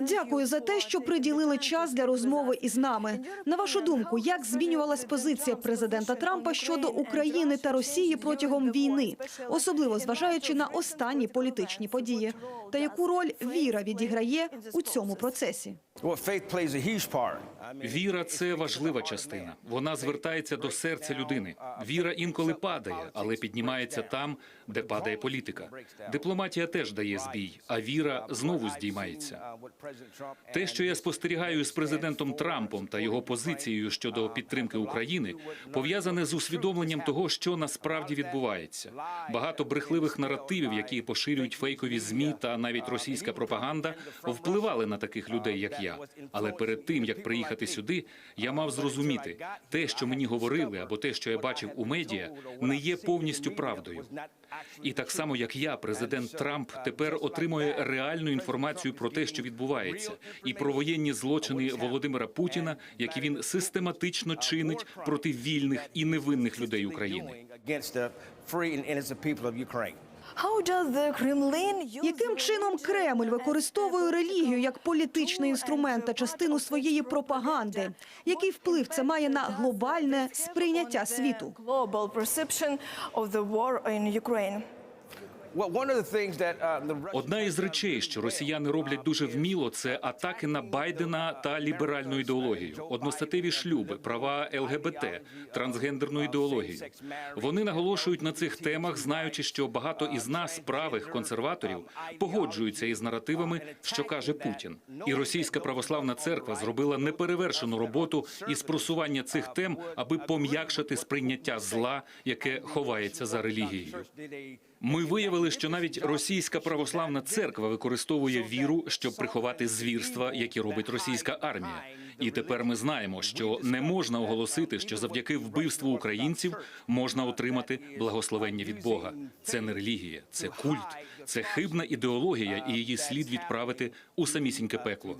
Дякую за те, що приділили час для розмови із нами. На вашу думку, як змінювалась позиція президента Трампа щодо України та Росії протягом війни, особливо зважаючи на останні політичні події, та яку роль віра відіграє у цьому процесі? Віра це важлива частина. Вона звертається до серця людини. Віра інколи падає, але піднімається там, де падає політика. Дипломатія теж дає збій, а віра знову здіймається. What Те, що я спостерігаю з президентом Трампом та його позицією щодо підтримки України, пов'язане з усвідомленням того, що насправді відбувається. Багато брехливих наративів, які поширюють фейкові змі та навіть російська пропаганда, впливали на таких людей, як я. Але перед тим як приїхати сюди, я мав зрозуміти, те, що мені говорили, або те, що я бачив у медіа, не є повністю правдою. І так само, як я, президент Трамп тепер отримує реальну інформацію про те, що відбувається, і про воєнні злочини Володимира Путіна, які він систематично чинить проти вільних і невинних людей України. Яким чином Кремль використовує релігію як політичний інструмент та частину своєї пропаганди? Який вплив це має на глобальне сприйняття світу? Одна із речей, що росіяни роблять дуже вміло, це атаки на Байдена та ліберальну ідеологію, одностатеві шлюби, права ЛГБТ, трансгендерну ідеологію. Вони наголошують на цих темах, знаючи, що багато із нас, правих консерваторів, погоджуються із наративами, що каже Путін. І російська православна церква зробила неперевершену роботу із просування цих тем, аби пом'якшити сприйняття зла, яке ховається за релігією. Ми виявили, що навіть російська православна церква використовує віру, щоб приховати звірства, які робить російська армія. І тепер ми знаємо, що не можна оголосити, що завдяки вбивству українців можна отримати благословення від Бога. Це не релігія, це культ, це хибна ідеологія, і її слід відправити у самісіньке пекло.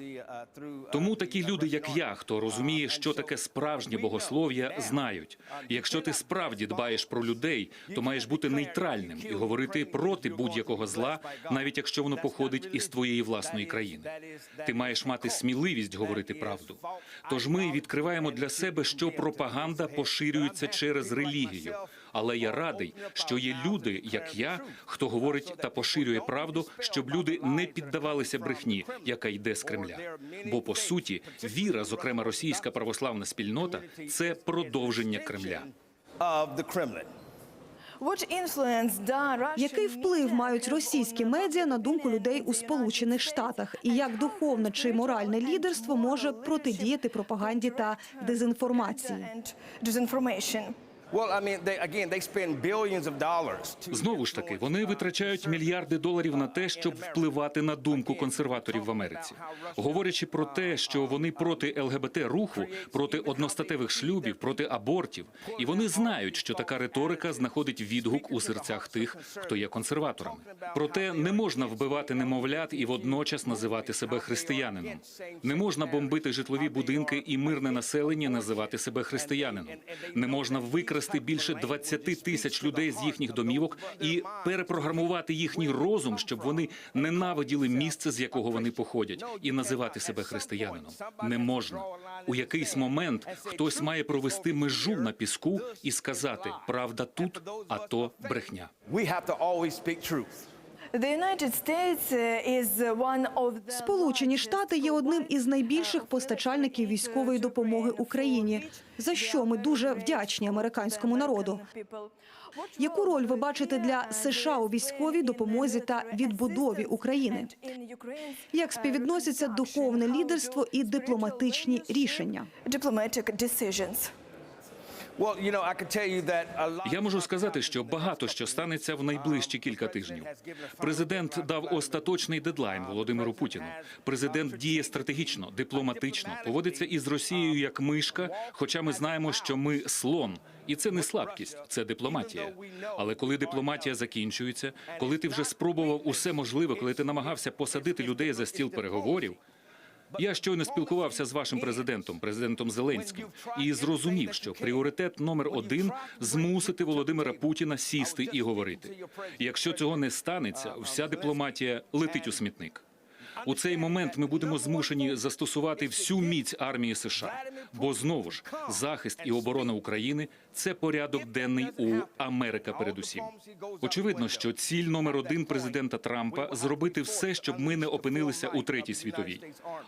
Тому такі люди, як я, хто розуміє, що таке справжнє богослов'я, знають. Якщо ти справді дбаєш про людей, то маєш бути нейтральним і говорити проти будь-якого зла, навіть якщо воно походить із твоєї власної країни. Ти маєш мати сміливість говорити правду. Тож ми відкриваємо для себе, що пропаганда поширюється через релігію. Але я радий, що є люди, як я, хто говорить та поширює правду, щоб люди не піддавалися брехні, яка йде з Кремля. Бо по суті, віра, зокрема російська православна спільнота, це продовження Кремля. Який вплив мають російські медіа на думку людей у Сполучених Штатах, і як духовне чи моральне лідерство може протидіяти пропаганді та дезінформації? Знову ж таки, вони витрачають мільярди доларів на те, щоб впливати на думку консерваторів в Америці, говорячи про те, що вони проти ЛГБТ руху, проти одностатевих шлюбів, проти абортів, і вони знають, що така риторика знаходить відгук у серцях тих, хто є консерваторами. Проте не можна вбивати немовлят і водночас називати себе християнином. Не можна бомбити житлові будинки і мирне населення називати себе християнином. Не можна викрасти більше 20 тисяч людей з їхніх домівок і перепрограмувати їхній розум, щоб вони ненавиділи місце, з якого вони походять, і називати себе християнином. Не можна. У якийсь момент хтось має провести межу на піску і сказати: правда тут, а то брехня. Truth. Сполучені Штати є одним із найбільших постачальників військової допомоги Україні, за що ми дуже вдячні американському народу. Яку роль ви бачите для США у військовій допомозі та відбудові України? Як співвідносяться духовне лідерство і дипломатичні рішення? Я можу сказати, що багато що станеться в найближчі кілька тижнів. Президент дав остаточний дедлайн Володимиру Путіну. Президент діє стратегічно, дипломатично, поводиться із Росією як мишка. Хоча ми знаємо, що ми слон, і це не слабкість, це дипломатія. Але коли дипломатія закінчується, коли ти вже спробував усе можливе, коли ти намагався посадити людей за стіл переговорів. Я щойно спілкувався з вашим президентом, президентом Зеленським, і зрозумів, що пріоритет номер один змусити Володимира Путіна сісти і говорити. Якщо цього не станеться, вся дипломатія летить у смітник. У цей момент ми будемо змушені застосувати всю міць армії США. Бо знову ж захист і оборона України це порядок денний у Америка. Передусім, очевидно, що ціль номер один президента Трампа зробити все, щоб ми не опинилися у третій світовій.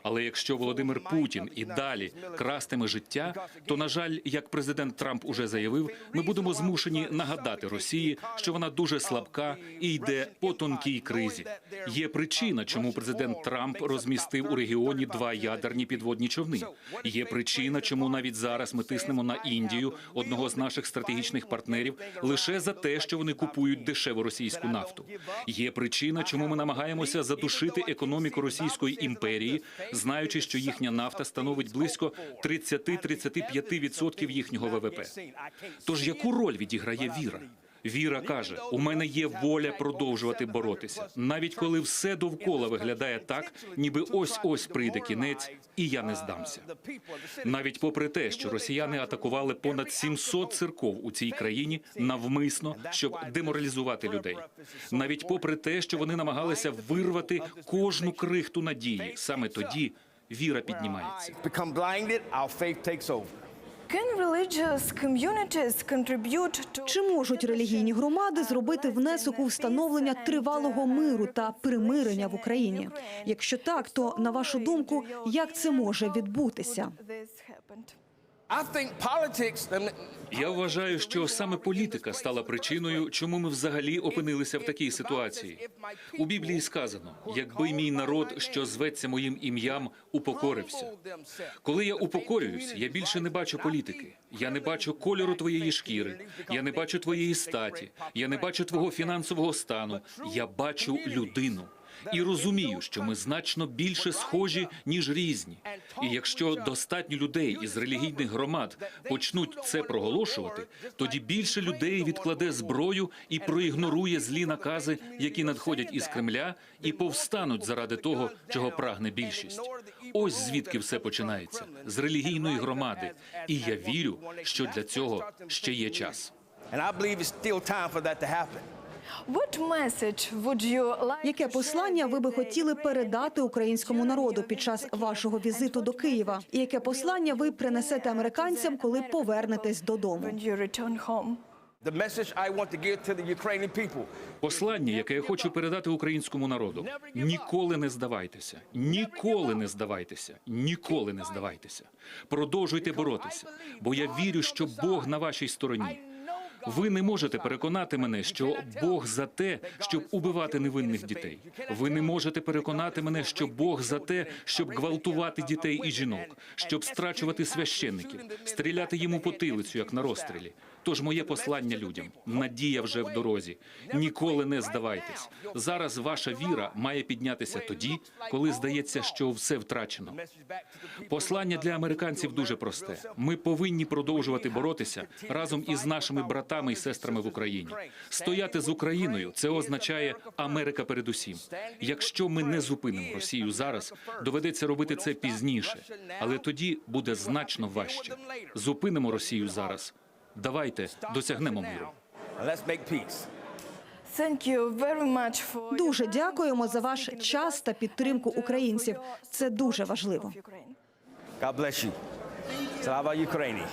Але якщо Володимир Путін і далі крастиме життя, то на жаль, як президент Трамп уже заявив, ми будемо змушені нагадати Росії, що вона дуже слабка і йде по тонкій кризі. Є причина, чому президент Трамп розмістив у регіоні два ядерні підводні човни. Є причина, чому навіть зараз ми тиснемо на Індію, одного з наших стратегічних партнерів, лише за те, що вони купують дешеву російську нафту. Є причина, чому ми намагаємося задушити економіку Російської імперії, знаючи, що їхня нафта становить близько 30-35% їхнього ВВП. Тож яку роль відіграє віра? Віра каже: у мене є воля продовжувати боротися, навіть коли все довкола виглядає так, ніби ось ось прийде кінець, і я не здамся. Навіть попри те, що росіяни атакували понад 700 церков у цій країні навмисно, щоб деморалізувати людей, навіть попри те, що вони намагалися вирвати кожну крихту надії, саме тоді віра піднімається. Чи можуть релігійні громади зробити внесок у встановлення тривалого миру та примирення в Україні? Якщо так, то на вашу думку, як це може відбутися? Я вважаю, що саме політика стала причиною, чому ми взагалі опинилися в такій ситуації. У Біблії сказано: якби мій народ, що зветься моїм ім'ям, упокорився. Коли я упокорююсь, я більше не бачу політики. Я не бачу кольору твоєї шкіри, я не бачу твоєї статі, я не бачу твого фінансового стану. Я бачу людину. І розумію, що ми значно більше схожі ніж різні. І якщо достатньо людей із релігійних громад почнуть це проголошувати, тоді більше людей відкладе зброю і проігнорує злі накази, які надходять із Кремля, і повстануть заради того, чого прагне більшість. Ось звідки все починається з релігійної громади. І я вірю, що для цього ще є час. and I believe it's still time for that to happen. What message would you Яке послання ви би хотіли передати українському народу під час вашого візиту до Києва? І яке послання ви принесете американцям, коли повернетесь додому? when you return home? The message I want to give to the Ukrainian people Послання, яке я хочу передати українському народу: ніколи не здавайтеся, ніколи не здавайтеся, ніколи не здавайтеся. Продовжуйте боротися, бо я вірю, що Бог на вашій стороні. Ви не можете переконати мене, що Бог за те, щоб убивати невинних дітей. Ви не можете переконати мене, що Бог за те, щоб гвалтувати дітей і жінок, щоб страчувати священників, стріляти їм у потилицю, як на розстрілі. Тож моє послання людям надія вже в дорозі. Ніколи не здавайтесь. Зараз ваша віра має піднятися тоді, коли здається, що все втрачено. Послання для американців дуже просте. Ми повинні продовжувати боротися разом із нашими братами і сестрами в Україні. Стояти з Україною це означає Америка передусім. Якщо ми не зупинимо Росію зараз, доведеться робити це пізніше, але тоді буде значно важче. Зупинимо Росію зараз. Давайте досягнемо миру. Дуже дякуємо за ваш час та підтримку українців. Це дуже важливо. of Ukraine.